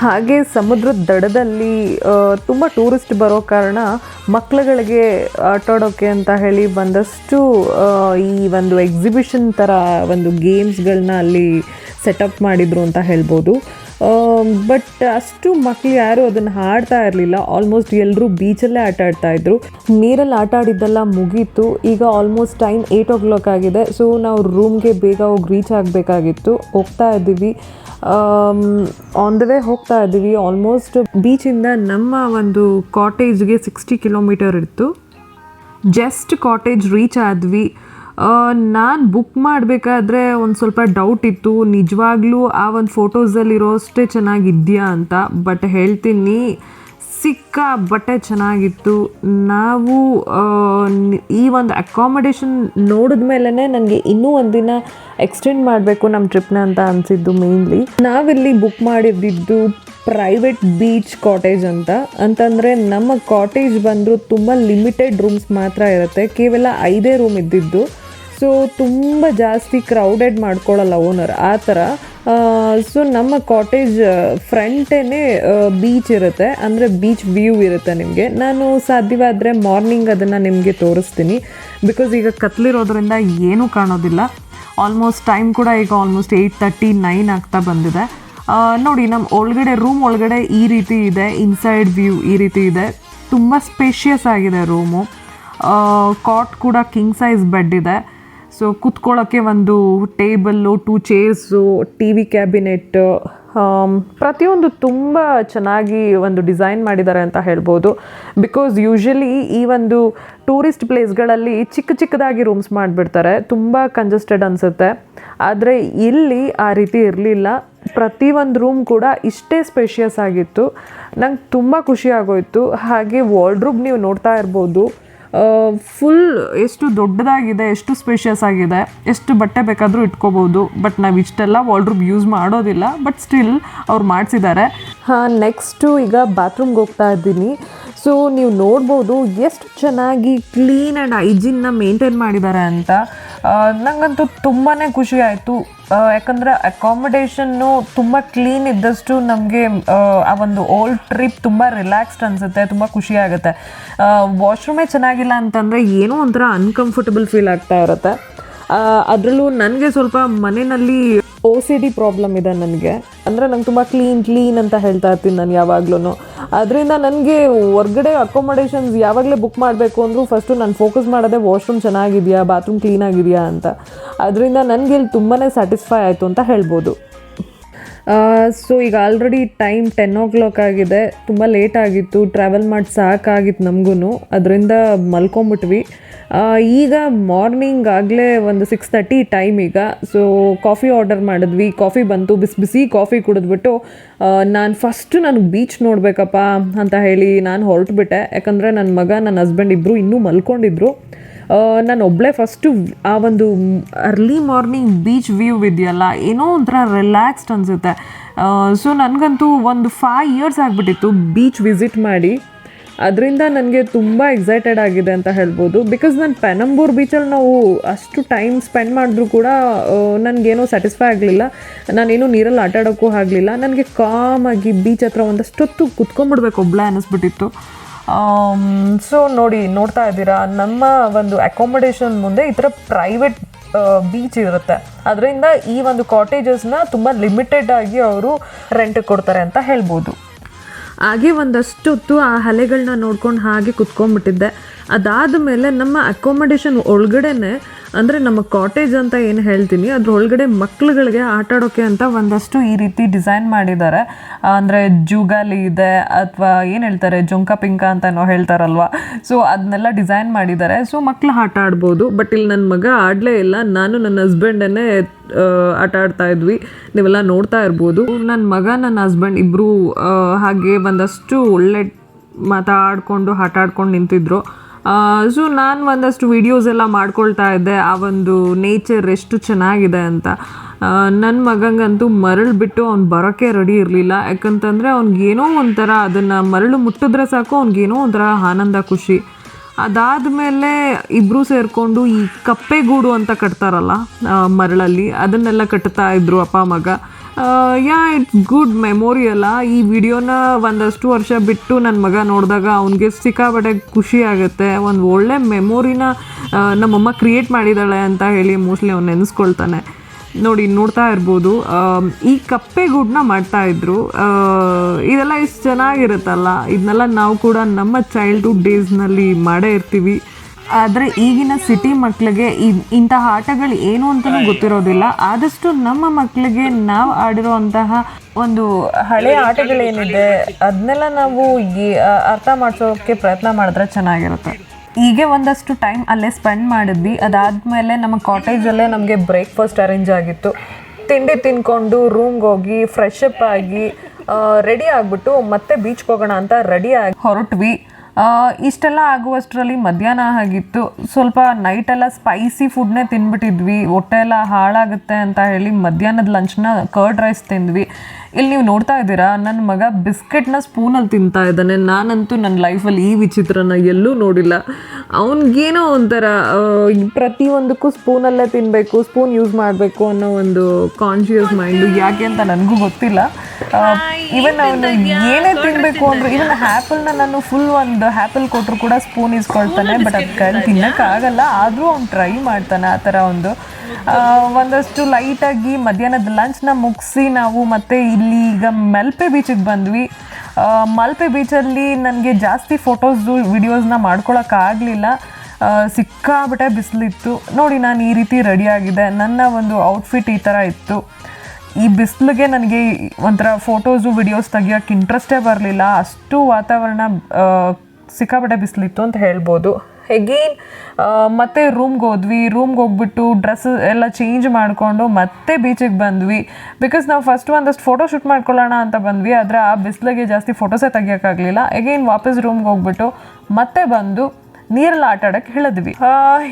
Speaker 1: ಹಾಗೆ ಸಮುದ್ರದ ದಡದಲ್ಲಿ ತುಂಬ ಟೂರಿಸ್ಟ್ ಬರೋ ಕಾರಣ ಮಕ್ಳುಗಳಿಗೆ ಆಟಾಡೋಕ್ಕೆ ಅಂತ ಹೇಳಿ ಬಂದಷ್ಟು ಈ ಒಂದು ಎಕ್ಸಿಬಿಷನ್ ಥರ ಒಂದು ಗೇಮ್ಸ್ಗಳನ್ನ ಅಲ್ಲಿ ಸೆಟಪ್ ಮಾಡಿದರು ಅಂತ ಹೇಳ್ಬೋದು. ಬಟ್ ಅಷ್ಟು ಮಕ್ಕಳು ಯಾರೂ ಅದನ್ನು ಆಡ್ತಾ ಇರಲಿಲ್ಲ. ಆಲ್ಮೋಸ್ಟ್ ಎಲ್ಲರೂ ಬೀಚಲ್ಲೇ ಆಟ ಆಡ್ತಾ ಇದ್ರು. ನೀರಲ್ಲಿ ಆಟ ಆಡಿದ್ದೆಲ್ಲ ಮುಗೀತು. ಈಗ almost time eight o'clock ಆಗಿದೆ. ಸೊ ನಾವು ರೂಮ್ಗೆ ಬೇಗ ಹೋಗಿ ರೀಚ್ ಆಗಬೇಕಾಗಿತ್ತು. ಹೋಗ್ತಾ ಇದ್ದೀವಿ. ಆನ್ ದ ವೇ ಹೋಗ್ತಾ ಇದ್ದೀವಿ ಆಲ್ಮೋಸ್ಟ್ ಬೀಚಿಂದ ನಮ್ಮ ಒಂದು ಕಾಟೇಜ್ಗೆ ಸಿಕ್ಸ್ಟಿ ಕಿಲೋಮೀಟರ್ ಇತ್ತು. ಜಸ್ಟ್ ಕಾಟೇಜ್ ರೀಚ್ ಆದ್ವಿ. ನಾನು ಬುಕ್ ಮಾಡಬೇಕಾದ್ರೆ ಒಂದು ಸ್ವಲ್ಪ ಡೌಟ್ ಇತ್ತು. ನಿಜವಾಗ್ಲೂ ಆ ಒಂದು ಫೋಟೋಸಲ್ಲಿರೋ ಅಷ್ಟೇ ಚೆನ್ನಾಗಿದೆಯಾ ಅಂತ. ಬಟ್ ಹೇಳ್ತೀನಿ ಸಿಕ್ಕ ಬಟ್ಟೆ ಚೆನ್ನಾಗಿತ್ತು. ನಾವು ಈ ಒಂದು ಅಕಾಮಡೇಷನ್ ನೋಡಿದ ಮೇಲೇ ನನಗೆ ಇನ್ನೂ ಒಂದಿನ ಎಕ್ಸ್ಟೆಂಡ್ ಮಾಡಬೇಕು ನಮ್ಮ ಟ್ರಿಪ್ನ ಅಂತ ಅನಿಸಿದ್ದು ಮೇನ್ಲಿ ನಾವಿಲ್ಲಿ ಬುಕ್ ಮಾಡಿದ್ದಿದ್ದು ಪ್ರೈವೇಟ್ ಬೀಚ್ ಕಾಟೇಜ್ ಅಂತ. ಅಂತಂದರೆ ನಮ್ಮ ಕಾಟೇಜ್ ಬಂದರೂ ತುಂಬ ಲಿಮಿಟೆಡ್ ರೂಮ್ಸ್ ಮಾತ್ರ ಇರುತ್ತೆ. ಕೇವಲ ಐದೇ ರೂಮ್ ಇದ್ದಿದ್ದು. ಸೊ ತುಂಬ ಜಾಸ್ತಿ ಕ್ರೌಡೆಡ್ ಮಾಡ್ಕೊಳ್ಳಲ್ಲ ಓನರ್ ಆ ಥರ. ಸೊ ನಮ್ಮ ಕಾಟೇಜ್ ಫ್ರಂಟೇ ಬೀಚ್ ಇರುತ್ತೆ. ಅಂದರೆ ಬೀಚ್ ವ್ಯೂ ಇರುತ್ತೆ ನಿಮಗೆ. ನಾನು ಸಾಧ್ಯವಾದರೆ ಮಾರ್ನಿಂಗ್ ಅದನ್ನು ನಿಮಗೆ ತೋರಿಸ್ತೀನಿ. ಬಿಕಾಸ್ ಈಗ ಕತ್ಲಿರೋದ್ರಿಂದ ಏನೂ ಕಾಣೋದಿಲ್ಲ. ಆಲ್ಮೋಸ್ಟ್ ಟೈಮ್ ಕೂಡ ಈಗ ಆಲ್ಮೋಸ್ಟ್ ಏಯ್ಟ್ ತರ್ಟಿ ನೈನ್ ಆಗ್ತಾ ಬಂದಿದೆ. ನೋಡಿ ನಮ್ಮ ಒಳಗಡೆ ರೂಮ್ ಒಳಗಡೆ ಈ ರೀತಿ ಇದೆ. ಇನ್ಸೈಡ್ ವ್ಯೂ ಈ ರೀತಿ ಇದೆ. ತುಂಬ ಸ್ಪೇಷಿಯಸ್ ಆಗಿದೆ ರೂಮು ಕಾಟ್ ಕೂಡ ಕಿಂಗ್ ಸೈಜ್ ಬೆಡ್ ಇದೆ. ಸೊ ಕುತ್ಕೊಳ್ಳೋಕ್ಕೆ ಒಂದು table two chairs T V cabinet um, ಪ್ರತಿಯೊಂದು ತುಂಬ ಚೆನ್ನಾಗಿ ಒಂದು ಡಿಸೈನ್ ಮಾಡಿದ್ದಾರೆ ಅಂತ ಹೇಳ್ಬೋದು. ಬಿಕಾಸ್ ಯೂಶಲಿ ಈ ಒಂದು ಟೂರಿಸ್ಟ್ ಪ್ಲೇಸ್ಗಳಲ್ಲಿ ಚಿಕ್ಕ ಚಿಕ್ಕದಾಗಿ ರೂಮ್ಸ್ ಮಾಡಿಬಿಡ್ತಾರೆ. ತುಂಬ ಕಂಜೆಸ್ಟೆಡ್ ಅನಿಸುತ್ತೆ. ಆದರೆ ಇಲ್ಲಿ ಆ ರೀತಿ ಇರಲಿಲ್ಲ. ಪ್ರತಿಯೊಂದು ರೂಮ್ ಕೂಡ ಇಷ್ಟೇ ಸ್ಪೇಷಿಯಸ್ ಆಗಿತ್ತು. ನಂಗೆ ತುಂಬ ಖುಷಿ ಆಗೋಯಿತು. ಹಾಗೆ ವಾರ್ಡ್ರೂಬ್ ನೀವು ನೋಡ್ತಾ ಇರ್ಬೋದು. ಫುಲ್ ಎಷ್ಟು ದೊಡ್ಡದಾಗಿದೆ, ಎಷ್ಟು ಸ್ಪೇಷಿಯಸ್ ಆಗಿದೆ, ಎಷ್ಟು ಬಟ್ಟೆ ಬೇಕಾದರೂ ಇಟ್ಕೋಬೋದು ಬಟ್ ನಾವು ಇಷ್ಟೆಲ್ಲ ವಾಲ್ಡ್ರಬ್ ಯೂಸ್ ಮಾಡೋದಿಲ್ಲ ಬಟ್ ಸ್ಟಿಲ್ ಅವ್ರು ಮಾಡಿಸಿದ್ದಾರೆ. ಹಾಂ ನೆಕ್ಸ್ಟು ಈಗ ಬಾತ್ರೂಮ್ಗೆ ಹೋಗ್ತಾ ಇದ್ದೀನಿ. ಸೊ ನೀವು ನೋಡ್ಬೋದು ಎಷ್ಟು ಚೆನ್ನಾಗಿ ಕ್ಲೀನ್ ಆ್ಯಂಡ್ ಹೈಜಿನ್ನ ಮೇಂಟೈನ್ ಮಾಡಿದ್ದಾರೆ ಅಂತ. ನನಗಂತೂ ನಂಗಂತೂ ತುಂಬಾ ಖುಷಿ ಆಯಿತು. ಯಾಕಂದರೆ ಅಕಾಮಿಡೇಷನ್ನು ತುಂಬ ಕ್ಲೀನ್ ಇದ್ದಷ್ಟು ನಮಗೆ, ಆ ಒಂದು ಓಲ್ಡ್ ಟ್ರಿಪ್ ತುಂಬ ರಿಲ್ಯಾಕ್ಸ್ಡ್ ಅನಿಸುತ್ತೆ, ತುಂಬ ಖುಷಿ ಆಗುತ್ತೆ. ವಾಶ್ರೂಮೇ ಚೆನ್ನಾಗಿಲ್ಲ ಅಂತಂದರೆ ಏನೋ ಒಂಥರ ಅನ್ಕಂಫರ್ಟಬಲ್ ಫೀಲ್ ಆಗ್ತಾ ಇರುತ್ತೆ. ಅದರಲ್ಲೂ ನನಗೆ ಸ್ವಲ್ಪ ಮನೆಯಲ್ಲಿ ಓ ಸಿ ಡಿ ಪ್ರಾಬ್ಲಮ್ ಇದೆ ನನಗೆ. ಅಂದರೆ ನಂಗೆ ತುಂಬ ಕ್ಲೀನ್ ಕ್ಲೀನ್ ಅಂತ ಹೇಳ್ತಾ ಇರ್ತೀನಿ ನಾನು ಯಾವಾಗ್ಲೂ ಅದರಿಂದ ನನಗೆ ಹೊರ್ಗಡೆ ಅಕೊಮಡೇಷನ್ಸ್ ಯಾವಾಗಲೇ ಬುಕ್ ಮಾಡಬೇಕು ಅಂದರೂ ಫಸ್ಟು ನಾನು ಫೋಕಸ್ ಮಾಡೋದೇ ವಾಶ್ರೂಮ್ ಚೆನ್ನಾಗಿದೆಯಾ ಬಾತ್ರೂಮ್ ಕ್ಲೀನ್ ಆಗಿದೆಯಾ ಅಂತ. ಅದರಿಂದ ನನಗೆ ಇಲ್ಲಿ ತುಂಬಾ ಸ್ಯಾಟಿಸ್ಫೈ ಆಯಿತು ಅಂತ ಹೇಳ್ಬೋದು. ಸೊ ಈಗ already time ten o'clock ಆಗಿದೆ. ತುಂಬ ಲೇಟ್ ಆಗಿತ್ತು. ಟ್ರಾವೆಲ್ ಮಾಡಿ ಸಾಕಾಗಿತ್ತು ನಮಗೂ ಅದರಿಂದ ಮಲ್ಕೊಂಬಿಟ್ವಿ. ಈಗ ಮಾರ್ನಿಂಗ್ ಆಗಲೇ ಒಂದು ಸಿಕ್ಸ್ ತರ್ಟಿ ಟೈಮ್ ಈಗ. ಸೊ ಕಾಫಿ ಆರ್ಡರ್ ಮಾಡಿದ್ವಿ. ಕಾಫಿ ಬಂತು. ಬಿಸಿ ಬಿಸಿ ಕಾಫಿ ಕುಡಿದ್ಬಿಟ್ಟು ನಾನು ಫಸ್ಟು ನಾನು ಬೀಚ್ ನೋಡಬೇಕಪ್ಪ ಅಂತ ಹೇಳಿ ನಾನು ಹೊರಟುಬಿಟ್ಟೆ. ಯಾಕಂದರೆ ನನ್ನ ಮಗ ನನ್ನ ಹಸ್ಬೆಂಡ್ ಇಬ್ಬರು ಇನ್ನೂ ಮಲ್ಕೊಂಡಿದ್ರು. ನಾನು ಒಬ್ಬಳೇ ಫಸ್ಟು ಆ ಒಂದು ಅರ್ಲಿ ಮಾರ್ನಿಂಗ್ ಬೀಚ್ ವ್ಯೂ ಇದೆಯಲ್ಲ, ಏನೋ ಒಂಥರ ರಿಲ್ಯಾಕ್ಸ್ಡ್ ಅನಿಸುತ್ತೆ. ಸೊ ನನಗಂತೂ ಒಂದು ಫೈವ್ ಇಯರ್ಸ್ ಆಗಿಬಿಟ್ಟಿತ್ತು ಬೀಚ್ ವಿಸಿಟ್ ಮಾಡಿ. ಅದರಿಂದ ನನಗೆ ತುಂಬ ಎಕ್ಸೈಟೆಡ್ ಆಗಿದೆ ಅಂತ ಹೇಳ್ಬೋದು. ಬಿಕಾಸ್ ನಾನು ಪೆನಂಬೂರ್ ಬೀಚಲ್ಲಿ ನಾವು ಅಷ್ಟು ಟೈಮ್ ಸ್ಪೆಂಡ್ ಮಾಡಿದ್ರು ಕೂಡ ನನಗೇನೋ ಸ್ಯಾಟಿಸ್ಫೈ ಆಗಲಿಲ್ಲ. ನಾನೇನು ನೀರಲ್ಲಿ ಆಟಾಡೋಕ್ಕೂ ಆಗಲಿಲ್ಲ. ನನಗೆ ಕಾಮಾಗಿ ಬೀಚ್ ಹತ್ರ ಒಂದಷ್ಟೊತ್ತು ಕುತ್ಕೊಂಡ್ಬಿಡ್ಬೇಕು ಒಬ್ಳೆ ಅನ್ನಿಸ್ಬಿಟ್ಟಿತ್ತು ಸೊ ನೋಡಿ, ನೋಡ್ತಾ ಇದ್ದೀರಾ, ನಮ್ಮ ಒಂದು ಅಕಾಮಿಡೇಷನ್ ಮುಂದೆ ಈ ಥರ ಪ್ರೈವೇಟ್ ಬೀಚ್ ಇರುತ್ತೆ. ಅದರಿಂದ ಈ ಒಂದು ಕಾಟೇಜಸ್ನ ತುಂಬ ಲಿಮಿಟೆಡ್ ಆಗಿ ಅವರು ರೆಂಟ್ ಕೊಡ್ತಾರೆ ಅಂತ ಹೇಳ್ಬೋದು. ಹಾಗೆ ಒಂದಷ್ಟು ಹೊತ್ತು ಆ ಅಲೆಗಳನ್ನ ನೋಡ್ಕೊಂಡು ಹಾಗೆ ಕುತ್ಕೊಂಡ್ಬಿಟ್ಟಿದ್ದೆ. ಅದಾದ ಮೇಲೆ ನಮ್ಮ ಅಕೊಮಡೇಷನ್ ಒಳಗಡೆನೆ ಅಂದರೆ ನಮ್ಮ ಕಾಟೇಜ್ ಅಂತ ಏನು ಹೇಳ್ತೀನಿ, ಅದ್ರ ಒಳಗಡೆ ಮಕ್ಳುಗಳಿಗೆ ಆಟ ಆಡೋಕ್ಕೆ ಅಂತ ಒಂದಷ್ಟು ಈ ರೀತಿ ಡಿಸೈನ್ ಮಾಡಿದ್ದಾರೆ. ಅಂದರೆ ಜೂಗಾಲಿ ಇದೆ, ಅಥವಾ ಏನು ಹೇಳ್ತಾರೆ, ಜೊಂಕ ಪಿಂಕ ಅಂತನೋ ಹೇಳ್ತಾರಲ್ವ? ಸೊ ಅದನ್ನೆಲ್ಲ ಡಿಸೈನ್ ಮಾಡಿದ್ದಾರೆ. ಸೊ ಮಕ್ಳು ಆಟ ಆಡ್ಬೋದು. ಬಟ್ ಇಲ್ಲಿ ನನ್ನ ಮಗ ಆಡಲೇ ಇಲ್ಲ. ನಾನು ನನ್ನ ಹಸ್ಬೆಂಡನ್ನೇ ಆಟ ಆಡ್ತಾ ಇದ್ವಿ. ನೀವೆಲ್ಲ ನೋಡ್ತಾ ಇರ್ಬೋದು. ನನ್ನ ಮಗ, ನನ್ನ ಹಸ್ಬೆಂಡ್ ಇಬ್ಬರು ಹಾಗೆ ಒಂದಷ್ಟು ಒಳ್ಳೆ ಮಾತಾಡ್ಕೊಂಡು, ಆಟ ಆಡ್ಕೊಂಡು ನಿಂತಿದ್ರು. ಸೊ ನಾನು ಒಂದಷ್ಟು ವಿಡಿಯೋಸ್ ಎಲ್ಲ ಮಾಡ್ಕೊಳ್ತಾ ಇದ್ದೆ. ಆ ಒಂದು ನೇಚರ್ ಎಷ್ಟು ಚೆನ್ನಾಗಿದೆ ಅಂತ. ನನ್ನ ಮಗಂಗಂತೂ ಮರಳು ಬಿಟ್ಟು ಅವ್ನು ಬರೋಕ್ಕೆ ರೆಡಿ ಇರಲಿಲ್ಲ. ಯಾಕಂತಂದರೆ ಅವ್ನಿಗೇನೋ ಒಂಥರ ಅದನ್ನು ಮರಳು ಮುಟ್ಟಿದ್ರೆ ಸಾಕು ಅವ್ನಿಗೇನೋ ಒಂಥರ ಆನಂದ, ಖುಷಿ. ಅದಾದಮೇಲೆ ಇಬ್ಬರು ಸೇರಿಕೊಂಡು ಈ ಕಪ್ಪೆಗೂಡು ಅಂತ ಕಟ್ತಾರಲ್ಲ ಮರಳಲ್ಲಿ. ಅದನ್ನೆಲ್ಲ ಕಟ್ತಾ ಇದ್ದರು ಅಪ್ಪ, ಮಗ. ಯಾ, ಇಟ್ಸ್ ಗುಡ್ ಮೆಮೊರಿ ಅಲ್ಲ. ಈ ವಿಡಿಯೋನ ಒಂದಷ್ಟು ವರ್ಷ ಬಿಟ್ಟು ನನ್ನ ಮಗ ನೋಡಿದಾಗ ಅವನಿಗೆ ಸಿಕ್ಕಾಪಟ್ಟೆ ಖುಷಿ ಆಗುತ್ತೆ. ಒಂದು ಒಳ್ಳೆ ಮೆಮೊರಿನ ನಮ್ಮಮ್ಮ ಕ್ರಿಯೇಟ್ ಮಾಡಿದ್ದಾಳೆ ಅಂತ ಹೇಳಿ ಮೋಸ್ಟ್ಲಿ ಅವ್ನು ನೆನೆಸ್ಕೊಳ್ತಾನೆ. ನೋಡಿ, ನೋಡ್ತಾ ಇರ್ಬೋದು. ಈ ಕಪ್ಪೆಗೂಡನ್ನ ಮಾಡ್ತಾ ಮಾಡ್ತಾಯಿದ್ರು ಇದೆಲ್ಲ ಇಷ್ಟು ಚೆನ್ನಾಗಿರುತ್ತಲ್ಲ. ಇದನ್ನೆಲ್ಲ ನಾವು ಕೂಡ ನಮ್ಮ ಚೈಲ್ಡ್ಹುಡ್ ಡೇಸ್ನಲ್ಲಿ ಮಾಡೇ ಇರ್ತೀವಿ. ಆದರೆ ಈಗಿನ ಸಿಟಿ ಮಕ್ಕಳಿಗೆ ಇಂತಹ ಆಟಗಳು ಏನು ಅಂತಲೂ ಗೊತ್ತಿರೋದಿಲ್ಲ. ಆದಷ್ಟು ನಮ್ಮ ಮಕ್ಕಳಿಗೆ ನಾವು ಆಡಿರುವಂತಹ ಒಂದು ಹಳೆ ಆಟಗಳೇನಿದೆ ಅದನ್ನೆಲ್ಲ ನಾವು ಈ- ಅರ್ಥ ಮಾಡಿಸೋಕ್ಕೆ ಪ್ರಯತ್ನ ಮಾಡಿದ್ರೆ ಚೆನ್ನಾಗಿರುತ್ತೆ. ಹೀಗೆ ಒಂದಷ್ಟು ಟೈಮ್ ಅಲ್ಲೇ ಸ್ಪೆಂಡ್ ಮಾಡಿದ್ವಿ. ಅದಾದಮೇಲೆ ನಮ್ಮ ಕಾಟೇಜಲ್ಲೇ ನಮಗೆ ಬ್ರೇಕ್ಫಾಸ್ಟ್ ಅರೇಂಜ್ ಆಗಿತ್ತು. ತಿಂಡಿ ತಿನ್ಕೊಂಡು ರೂಮ್ಗೆ ಹೋಗಿ ಫ್ರೆಶ್ ಅಪ್ ಆಗಿ ರೆಡಿ ಆಗಿಬಿಟ್ಟು ಮತ್ತೆ ಬೀಚ್ಗೆ ಹೋಗೋಣ ಅಂತ ರೆಡಿ ಆಗಿ ಹೊರಟ್ವಿ. ಇಷ್ಟೆಲ್ಲ ಆಗುವಷ್ಟರಲ್ಲಿ ಮಧ್ಯಾಹ್ನ ಆಗಿತ್ತು. ಸ್ವಲ್ಪ ನೈಟೆಲ್ಲ ಸ್ಪೈಸಿ ಫುಡ್ನೇ ತಿನ್ಬಿಟ್ಟಿದ್ವಿ. ಹೊಟ್ಟೆ ಎಲ್ಲ ಹಾಳಾಗುತ್ತೆ ಅಂತ ಹೇಳಿ ಮಧ್ಯಾಹ್ನದ ಲಂಚ್ನ ಕರ್ಡ್ ರೈಸ್ ತಿಂದ್ವಿ. ಇಲ್ಲಿ ನೀವು ನೋಡ್ತಾ ಇದ್ದೀರಾ ನನ್ನ ಮಗ ಬಿಸ್ಕೆಟ್ನ ಸ್ಪೂನಲ್ಲಿ ತಿಂತಾ ಇದ್ದಾನೆ. ನಾನಂತೂ ನನ್ನ ಲೈಫಲ್ಲಿ ಈ ವಿಚಿತ್ರನ ಎಲ್ಲೂ ನೋಡಿಲ್ಲ. ಅವನಿಗೇನೋ ಒಂಥರ ಪ್ರತಿಯೊಂದಕ್ಕೂ ಸ್ಪೂನಲ್ಲೇ ತಿನ್ನಬೇಕು ಸ್ಪೂನ್ ಯೂಸ್ ಮಾಡಬೇಕು ಅನ್ನೋ ಒಂದು ಕಾನ್ಶಿಯಸ್ ಮೈಂಡು ಯಾಕೆ ಅಂತ ನನಗೂ ಗೊತ್ತಿಲ್ಲ. ಇವನ್ ಅವನು ಏನೇ ತಿನ್ನಬೇಕು ಅಂದ್ರೆ ಇವನ್ ಹ್ಯಾಪಲ್ನ ನಾನು ಫುಲ್ ಒಂದು ಹ್ಯಾಪಲ್ ಕೊಟ್ಟರು ಕೂಡ ಸ್ಪೂನ್ ಇಸ್ಕೊಳ್ತಾನೆ ಬಟ್ ಅದು ತಿನ್ನಕ್ ಆಗಲ್ಲ ಆದರೂ ಅವ್ನು ಟ್ರೈ ಮಾಡ್ತಾನೆ ಆ ಥರ ಒಂದು. ಒಂದಷ್ಟು ಲೈಟಾಗಿ ಮಧ್ಯಾಹ್ನದ ಲಂಚ್ನ ಮುಗಿಸಿ ನಾವು ಮತ್ತೆ ಇಲ್ಲಿ ಈಗ ಮಲ್ಪೆ ಬೀಚಿಗೆ ಬಂದ್ವಿ. ಮಲ್ಪೆ ಬೀಚಲ್ಲಿ ನನಗೆ ಜಾಸ್ತಿ ಫೋಟೋಸು ವಿಡಿಯೋಸ್ನ ಮಾಡ್ಕೊಳಕ್ಕಾಗಲಿಲ್ಲ ಸಿಕ್ಕಾಬಿಟ್ಟೆ ಬಿಸಿಲಿತ್ತು. ನೋಡಿ ನಾನು ಈ ರೀತಿ ರೆಡಿ ಆಗಿದೆ. ನನ್ನ ಒಂದು ಔಟ್ಫಿಟ್ ಈ ಥರ ಇತ್ತು. ಈ ಬಿಸಿಲಿಗೆ ನನಗೆ ಒಂಥರ ಫೋಟೋಸು ವಿಡಿಯೋಸ್ ತೆಗಿಯೋಕ್ಕೆ ಇಂಟ್ರೆಸ್ಟೇ ಬರಲಿಲ್ಲ. ಅಷ್ಟು ವಾತಾವರಣ ಸಿಕ್ಕಾಪಟ್ಟೆ ಬಿಸಿಲಿತ್ತು ಅಂತ ಹೇಳ್ಬೋದು. ಎಗೇನ್ ಮತ್ತೆ ರೂಮ್ಗೆ ಹೋದ್ವಿ. ರೂಮ್ಗೆ ಹೋಗ್ಬಿಟ್ಟು ಡ್ರೆಸ್ ಎಲ್ಲ ಚೇಂಜ್ ಮಾಡಿಕೊಂಡು ಮತ್ತೆ ಬೀಚಿಗೆ ಬಂದ್ವಿ. ಬಿಕಾಸ್ ನಾವು ಫಸ್ಟ್ ಒಂದಷ್ಟು ಫೋಟೋ ಶೂಟ್ ಮಾಡ್ಕೊಳ್ಳೋಣ ಅಂತ ಬಂದ್ವಿ. ಆದರೆ ಆ ಬಿಸಿಲಿಗೆ ಜಾಸ್ತಿ ಫೋಟೋಸೇ ತೆಗಿಯೋಕ್ಕಾಗಲಿಲ್ಲ ಎಗೇನ್ ವಾಪಸ್ ರೂಮ್ಗೆ ಹೋಗ್ಬಿಟ್ಟು ಮತ್ತೆ ಬಂದು ನೀರಲ್ಲಿ ಆಟ ಆಡಕ್ಕೆ ಹೇಳಿದ್ವಿ.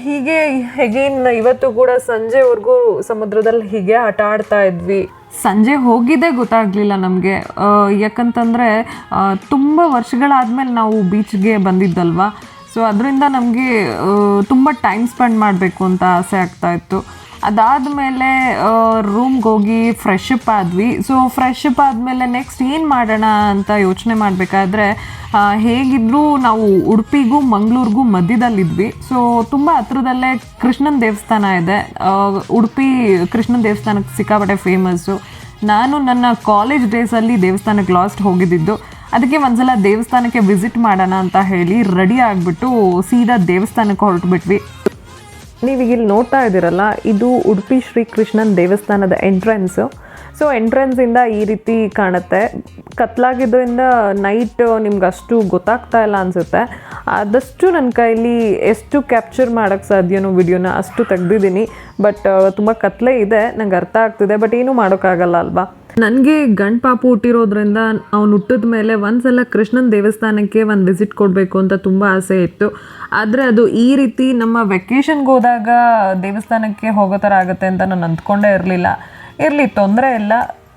Speaker 1: ಹೀಗೆ ಹೇಗೇನು ಇವತ್ತು ಕೂಡ ಸಂಜೆವರೆಗೂ ಸಮುದ್ರದಲ್ಲಿ ಹೀಗೆ ಆಟ ಆಡ್ತಾ ಇದ್ವಿ. ಸಂಜೆ ಹೋಗಿದ್ದೇ ಗೊತ್ತಾಗಲಿಲ್ಲ ನಮಗೆ. ಯಾಕಂತಂದರೆ ತುಂಬ ವರ್ಷಗಳಾದಮೇಲೆ ನಾವು ಬೀಚ್ಗೆ ಬಂದಿದ್ದಲ್ವಾ? ಸೊ ಅದರಿಂದ ನಮಗೆ ತುಂಬ ಟೈಮ್ ಸ್ಪೆಂಡ್ ಮಾಡಬೇಕು ಅಂತ ಆಸೆ ಆಗ್ತಾ ಇತ್ತು. ಅದಾದಮೇಲೆ ರೂಮ್ಗೆ ಹೋಗಿ ಫ್ರೆಶ್ ಅಪ್ ಆದ್ವಿ. ಸೊ ಫ್ರೆಶ್ ಅಪ್ ಆದಮೇಲೆ ನೆಕ್ಸ್ಟ್ ಏನು ಮಾಡೋಣ ಅಂತ ಯೋಚನೆ ಮಾಡಬೇಕಾದ್ರೆ ಹೇಗಿದ್ರೂ ನಾವು ಉಡುಪಿಗೂ ಮಂಗಳೂರಿಗೂ ಮಧ್ಯದಲ್ಲಿದ್ವಿ. ಸೊ ತುಂಬ ಹತ್ರದಲ್ಲೇ ಕೃಷ್ಣನ ದೇವಸ್ಥಾನ ಇದೆ. ಉಡುಪಿ ಕೃಷ್ಣನ ದೇವಸ್ಥಾನಕ್ಕೆ ಸಿಕ್ಕಾಪಟ್ಟೆ ಫೇಮಸ್ಸು ನಾನು ನನ್ನ ಕಾಲೇಜ್ ಡೇಸಲ್ಲಿ ದೇವಸ್ಥಾನಕ್ಕೆ ಲಾಸ್ಟ್ ಹೋಗಿದ್ದಿದ್ದು ಅದಕ್ಕೆ ಒಂದ್ಸಲ ದೇವಸ್ಥಾನಕ್ಕೆ ವಿಸಿಟ್ ಮಾಡೋಣ ಅಂತ ಹೇಳಿ ರೆಡಿ ಆಗಿಬಿಟ್ಟು ಸೀದಾ ದೇವಸ್ಥಾನಕ್ಕೆ ಹೊರಟುಬಿಟ್ವಿ. ನೀವೀಗ ಇಲ್ಲಿ ನೋಡ್ತಾ ಇದ್ದೀರಲ್ಲ, ಇದು ಉಡುಪಿ ಶ್ರೀ ಕೃಷ್ಣನ್ ದೇವಸ್ಥಾನದ ಎಂಟ್ರೆನ್ಸು ಸೊ ಎಂಟ್ರೆನ್ಸಿಂದ ಈ ರೀತಿ ಕಾಣುತ್ತೆ. ಕತ್ಲಾಗಿದ್ದರಿಂದ ನೈಟ್ ನಿಮ್ಗೆ ಅಷ್ಟು ಗೊತ್ತಾಗ್ತಾ ಇಲ್ಲ ಅನಿಸುತ್ತೆ. ಆದಷ್ಟು ನನ್ನ ಕೈಲಿ ಎಷ್ಟು ಕ್ಯಾಪ್ಚರ್ ಮಾಡೋಕ್ಕೆ ಸಾಧ್ಯನೋ ವಿಡಿಯೋನ ಅಷ್ಟು ತೆಗ್ದಿದ್ದೀನಿ. ಬಟ್ ತುಂಬ ಕತ್ಲೆ ಇದೆ, ನಂಗೆ ಅರ್ಥ ಆಗ್ತಿದೆ ಬಟ್ ಏನೂ ಮಾಡೋಕ್ಕಾಗಲ್ಲ ಅಲ್ವಾ? ನನಗೆ ಗಂಡು ಪಾಪು ಹುಟ್ಟಿರೋದ್ರಿಂದ ಅವ್ನು ಹುಟ್ಟಿದ ಮೇಲೆ ಒಂದ್ಸಲ ಕೃಷ್ಣನ ದೇವಸ್ಥಾನಕ್ಕೆ ಒಂದು ವಿಸಿಟ್ ಕೊಡಬೇಕು ಅಂತ ತುಂಬ ಆಸೆ ಇತ್ತು. ಆದರೆ ಅದು ಈ ರೀತಿ ನಮ್ಮ ವೆಕೇಷನ್ಗೆ ಹೋದಾಗ ದೇವಸ್ಥಾನಕ್ಕೆ ಹೋಗೋ ಥರ ಆಗುತ್ತೆ ಅಂತ ನಾನು ಅಂದ್ಕೊಂಡೇ ಇರಲಿಲ್ಲ. ಇರಲಿ, ತೊಂದರೆ ಇಲ್ಲ.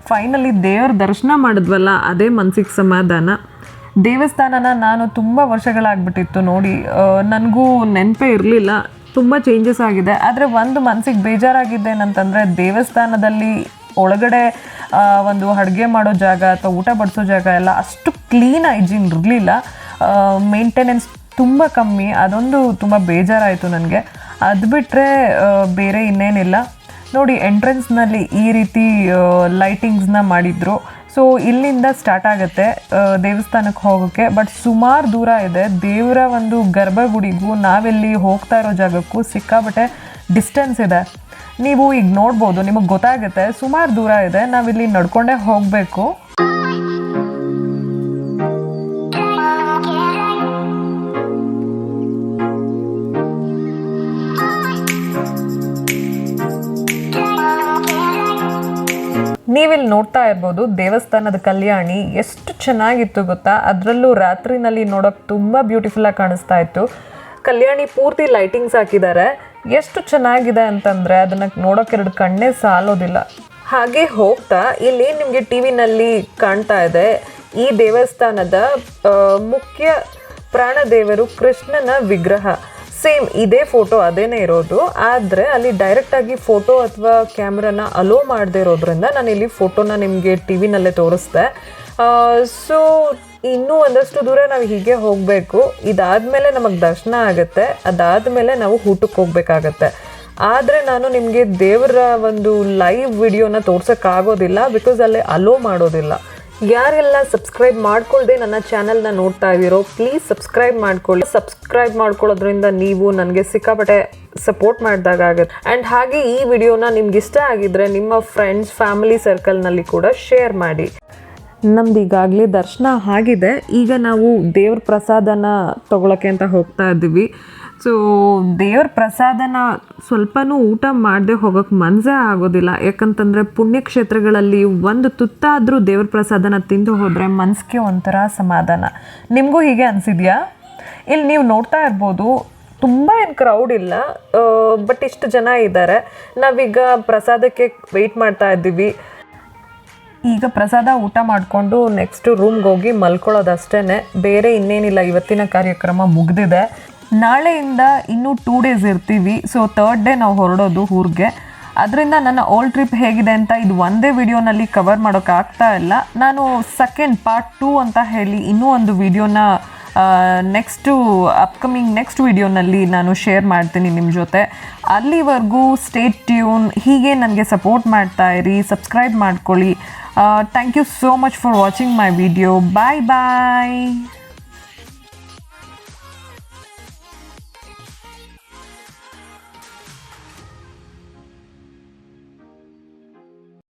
Speaker 1: ಫೈನಲಿ ದೇವ್ರ ದರ್ಶನ ಮಾಡಿದ್ವಲ್ಲ, ಅದೇ ಮನ್ಸಿಗೆ ಸಮಾಧಾನ. ದೇವಸ್ಥಾನನ ನಾನು ತುಂಬ ವರ್ಷಗಳಾಗ್ಬಿಟ್ಟಿತ್ತು ನೋಡಿ. ನನಗೂ ನೆನಪೇ ಇರಲಿಲ್ಲ. ತುಂಬ ಚೇಂಜಸ್ ಆಗಿದೆ. ಆದರೆ ಒಂದು ಮನಸ್ಸಿಗೆ ಬೇಜಾರಾಗಿದ್ದೇನಂತಂದರೆ ದೇವಸ್ಥಾನದಲ್ಲಿ ಒಳಗಡೆ ಒಂದು ಅಡುಗೆ ಮಾಡೋ ಜಾಗ ಅಥವಾ ಊಟ ಬಡಿಸೋ ಜಾಗ ಎಲ್ಲ ಅಷ್ಟು ಕ್ಲೀನ್ ಹೈಜೀನ್ ಇರಲಿಲ್ಲ. ಮೇಂಟೆನೆನ್ಸ್ ತುಂಬ ಕಮ್ಮಿ. ಅದೊಂದು ತುಂಬ ಬೇಜಾರಾಯಿತು ನನಗೆ. ಅದು ಬಿಟ್ಟರೆ ಬೇರೆ ಇನ್ನೇನಿಲ್ಲ. ನೋಡಿ ಎಂಟ್ರೆನ್ಸ್ನಲ್ಲಿ ಈ ರೀತಿ ಲೈಟಿಂಗ್ಸ್ನ ಮಾಡಿದ್ರು. ಸೊ ಇಲ್ಲಿಂದ ಸ್ಟಾರ್ಟ್ ಆಗುತ್ತೆ ದೇವಸ್ಥಾನಕ್ಕೆ ಹೋಗೋಕ್ಕೆ ಬಟ್ ಸುಮಾರು ದೂರ ಇದೆ. ದೇವರ ಒಂದು ಗರ್ಭಗುಡಿಗೂ ನಾವೆಲ್ಲಿ ಹೋಗ್ತಾ ಇರೋ ಜಾಗಕ್ಕೂ ಸಿಕ್ಕಾಬಟ್ಟೆ ಡಿಸ್ಟೆನ್ಸ್ ಇದೆ. ನೀವು ಈಗ ನೋಡ್ಬೋದು, ನಿಮಗೆ ಗೊತ್ತಾಗುತ್ತೆ, ಸುಮಾರು ದೂರ ಇದೆ, ನಾವಿಲ್ಲಿ ನಡ್ಕೊಂಡೇ ಹೋಗಬೇಕು. ನೀವಿಲ್ಲಿ ನೋಡ್ತಾ ಇರ್ಬೋದು, ದೇವಸ್ಥಾನದ ಕಲ್ಯಾಣಿ ಎಷ್ಟು ಚೆನ್ನಾಗಿತ್ತು ಗೊತ್ತಾ? ಅದರಲ್ಲೂ ರಾತ್ರಿನಲ್ಲಿ ನೋಡೋಕೆ ತುಂಬ ಬ್ಯೂಟಿಫುಲ್ ಆಗಿ ಕಾಣಿಸ್ತಾ ಇತ್ತು. ಕಲ್ಯಾಣಿ ಪೂರ್ತಿ ಲೈಟಿಂಗ್ಸ್ ಹಾಕಿದ್ದಾರೆ. ಎಷ್ಟು ಚೆನ್ನಾಗಿದೆ ಅಂತಂದರೆ ಅದನ್ನು ನೋಡೋಕೆ ಎರಡು ಕಣ್ಣೇ ಸಾಲೋದಿಲ್ಲ. ಹಾಗೆ ಹೋಗ್ತಾ ಇಲ್ಲಿ ನಿಮಗೆ ಟಿ ವಿನಲ್ಲಿ ಕಾಣ್ತಾ ಇದೆ, ಈ ದೇವಸ್ಥಾನದ ಮುಖ್ಯ ಪ್ರಾಣದೇವರು ಕೃಷ್ಣನ ವಿಗ್ರಹ. ಸೇಮ್ ಇದೇ ಫೋಟೋ ಅದೇನೇ ಇರೋದು, ಆದರೆ ಅಲ್ಲಿ ಡೈರೆಕ್ಟಾಗಿ ಫೋಟೋ ಅಥವಾ ಕ್ಯಾಮ್ರಾನ ಅಲೋ ಮಾಡದೇ ಇರೋದ್ರಿಂದ ನಾನು ಇಲ್ಲಿ ಫೋಟೋನ ನಿಮಗೆ ಟಿ ವಿನಲ್ಲೇ ತೋರಿಸ್ದೆ. ಸೊ ಇನ್ನೂ ಒಂದಷ್ಟು ದೂರ ನಾವು ಹೀಗೆ ಹೋಗಬೇಕು. ಇದಾದಮೇಲೆ ನಮಗೆ ದರ್ಶನ ಆಗುತ್ತೆ. ಅದಾದಮೇಲೆ ನಾವು ಊಟಕ್ಕೆ ಹೋಗ್ಬೇಕಾಗತ್ತೆ. ಆದರೆ ನಾನು ನಿಮಗೆ ದೇವರ ಒಂದು ಲೈವ್ ವಿಡಿಯೋನ ತೋರ್ಸೋಕ್ಕಾಗೋದಿಲ್ಲ ಬಿಕಾಸ್ ಅಲ್ಲಿ ಅಲೋ ಮಾಡೋದಿಲ್ಲ. ಯಾರೆಲ್ಲ ಸಬ್ಸ್ಕ್ರೈಬ್ ಮಾಡ್ಕೊಳ್ದೆ ನನ್ನ ಚಾನಲ್ನ ನೋಡ್ತಾ ಇದ್ದೀರೋ ಪ್ಲೀಸ್ ಸಬ್ಸ್ಕ್ರೈಬ್ ಮಾಡ್ಕೊಳ್ಳಿ. ಸಬ್ಸ್ಕ್ರೈಬ್ ಮಾಡ್ಕೊಳ್ಳೋದ್ರಿಂದ ನೀವು ನನಗೆ ಸಿಕ್ಕಾಪಟ್ಟೆ ಸಪೋರ್ಟ್ ಮಾಡಿದಾಗ ಆಗುತ್ತೆ. ಆ್ಯಂಡ್ ಹಾಗೆ ಈ ವಿಡಿಯೋನ ನಿಮ್ಗೆ ಇಷ್ಟ ಆಗಿದ್ರೆ ನಿಮ್ಮ ಫ್ರೆಂಡ್ಸ್ ಫ್ಯಾಮಿಲಿ ಸರ್ಕಲ್ನಲ್ಲಿ ಕೂಡ ಶೇರ್ ಮಾಡಿ. ನಮ್ದು ಈಗಾಗಲೇ ದರ್ಶನ ಆಗಿದೆ. ಈಗ ನಾವು ದೇವ್ರ ಪ್ರಸಾದನ ತಗೊಳಕ್ಕೆ ಅಂತ ಹೋಗ್ತಾ ಇದ್ದೀವಿ. ಸೊ ದೇವ್ರ ಪ್ರಸಾದನ ಸ್ವಲ್ಪನೂ ಊಟ ಮಾಡದೆ ಹೋಗೋಕೆ ಮನಸ್ಸೇ ಆಗೋದಿಲ್ಲ. ಯಾಕಂತಂದರೆ ಪುಣ್ಯಕ್ಷೇತ್ರಗಳಲ್ಲಿ ಒಂದು ತುತ್ತಾದರೂ ದೇವ್ರ ಪ್ರಸಾದನ ತಿಂದು ಹೋದರೆ ಮನಸ್ಸಿಗೆ ಒಂಥರ ಸಮಾಧಾನ. ನಿಮಗೂ ಹೀಗೆ ಅನಿಸಿದ್ಯಾ? ಇಲ್ಲಿ ನೀವು ನೋಡ್ತಾ ಇರ್ಬೋದು, ತುಂಬ ಏನು ಕ್ರೌಡ್ ಇಲ್ಲ ಬಟ್ ಇಷ್ಟು ಜನ ಇದ್ದಾರೆ. ನಾವೀಗ ಪ್ರಸಾದಕ್ಕೆ ವೆಯ್ಟ್ ಮಾಡ್ತಾ ಇದ್ದೀವಿ. ಈಗ ಪ್ರಸಾದ ಊಟ ಮಾಡಿಕೊಂಡು ನೆಕ್ಸ್ಟ್ ರೂಮ್ಗೆ ಹೋಗಿ ಮಲ್ಕೊಳ್ಳೋದಷ್ಟೇ ಬೇರೆ ಇನ್ನೇನಿಲ್ಲ, ಇವತ್ತಿನ ಕಾರ್ಯಕ್ರಮ ಮುಗಿದಿದೆ. ನಾಳೆಯಿಂದ ಇನ್ನೂ ಟೂ ಡೇಸ್ ಇರ್ತೀವಿ. ಸೊ ತರ್ಡ್ ಡೇ ನಾವು ಹೊರಡೋದು ಊರಿಗೆ. ಅದರಿಂದ ನನ್ನ ಓಲ್ಡ್ ಟ್ರಿಪ್ ಹೇಗಿದೆ ಅಂತ ಇದು ಒಂದೇ ವಿಡಿಯೋನಲ್ಲಿ ಕವರ್ ಮಾಡೋಕೆ ಆಗ್ತಾ ಇಲ್ಲ. ನಾನು ಸೆಕೆಂಡ್ ಪಾರ್ಟ್ ಟೂ ಅಂತ ಹೇಳಿ ಇನ್ನೂ ಒಂದು ವಿಡಿಯೋನ ನೆಕ್ಸ್ಟು ಅಪ್ಕಮಿಂಗ್ ನೆಕ್ಸ್ಟ್ ವಿಡಿಯೋನಲ್ಲಿ ನಾನು ಶೇರ್ ಮಾಡ್ತೀನಿ ನಿಮ್ಮ ಜೊತೆ. ಅಲ್ಲಿವರೆಗೂ ಸ್ಟೇಟ್ ಟ್ಯೂನ್ ಹೀಗೆ ನನಗೆ ಸಪೋರ್ಟ್ ಮಾಡ್ತಾ ಇರಿ ಸಬ್ಸ್ಕ್ರೈಬ್ ಮಾಡ್ಕೊಳ್ಳಿ. Uh, thank you so much for watching my video. Bye bye.